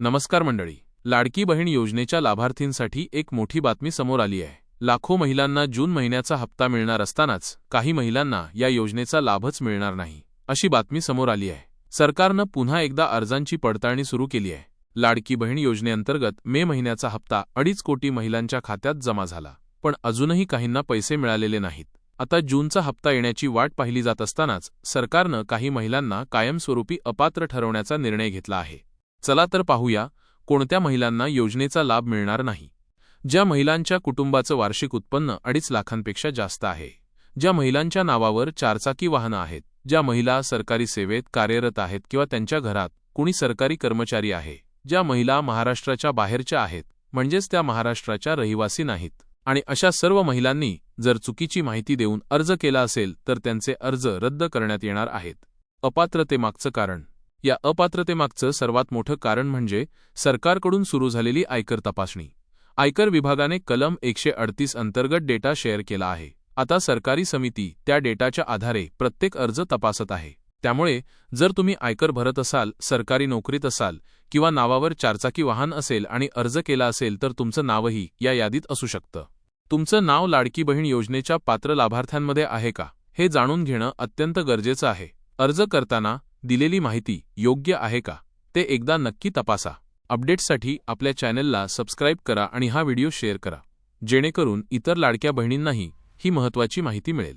नमस्कार मंडळी. लाडकी बहीण योजनेच्या लाभार्थींसाठी एक मोठी बातमी समोर आली आहे. लाखो महिलांना जून महिन्याचा हप्ता मिळणार असतानाच काही महिलांना या योजनेचा लाभच मिळणार नाही अशी बातमी समोर आली आहे. सरकारनं पुन्हा एकदा अर्जांची पडताळणी सुरू केली आहे. लाडकी बहीण योजनेअंतर्गत मे महिन्याचा हप्ता अडीच कोटी महिलांच्या खात्यात जमा झाला पण अजूनही काहींना पैसे मिळालेले नाहीत. आता जूनचा हप्ता येण्याची वाट पाहिली जात असतानाच सरकारनं काही महिलांना कायमस्वरूपी अपात्र ठरवण्याचा निर्णय घेतला आहे. चला तर पाहूया कोणत्या महिलांना योजनेचा लाभ मिळणार नाही. ज्या महिलांच्या कुटुंबाचं वार्षिक उत्पन्न अडीच लाखांपेक्षा जास्त आहे. ज्या महिलांच्या नावावर चारचाकी वाहनं आहेत. ज्या महिला सरकारी सेवेत कार्यरत आहेत किंवा त्यांच्या घरात कुणी सरकारी कर्मचारी आहे. ज्या महिला महाराष्ट्राच्या बाहेरच्या आहेत म्हणजेच त्या महाराष्ट्राच्या रहिवासी नाहीत. आणि अशा सर्व महिलांनी जर चुकीची माहिती देऊन अर्ज केला असेल तर त्यांचे अर्ज रद्द करण्यात येणार आहेत. अपात्रतेमागचं कारण. या अपात्रतेमागचं सर्वात मोठं कारण म्हणजे सरकारकडून सुरू झालेली आयकर तपासणी. आयकर विभागाने कलम एकशे अडतीस अंतर्गत डेटा शेअर केला आहे. आता सरकारी समिती त्या डेटाच्या आधारे प्रत्येक अर्ज तपासत आहे. त्यामुळे जर तुम्ही आयकर भरत असाल सरकारी नोकरीत असाल किंवा नावावर चारचाकी वाहन असेल आणि अर्ज केला असेल तर तुमचं नावही या यादीत असू शकतं. तुमचं नाव लाडकी बहीण योजनेच्या पात्र लाभार्थ्यांमध्ये आहे का? हे जाणून घेणं अत्यंत गरजेचं आहे. अर्ज करताना दिलेली माहिती योग्य आहे का ते एकदा नक्की तपासा. अपडेट्ससाठी आपल्या चॅनेलला सबस्क्राईब करा आणि हा व्हिडिओ शेअर करा. जेणेकरून इतर लाडक्या बहिणींनाही ही महत्त्वाची माहिती मिळेल.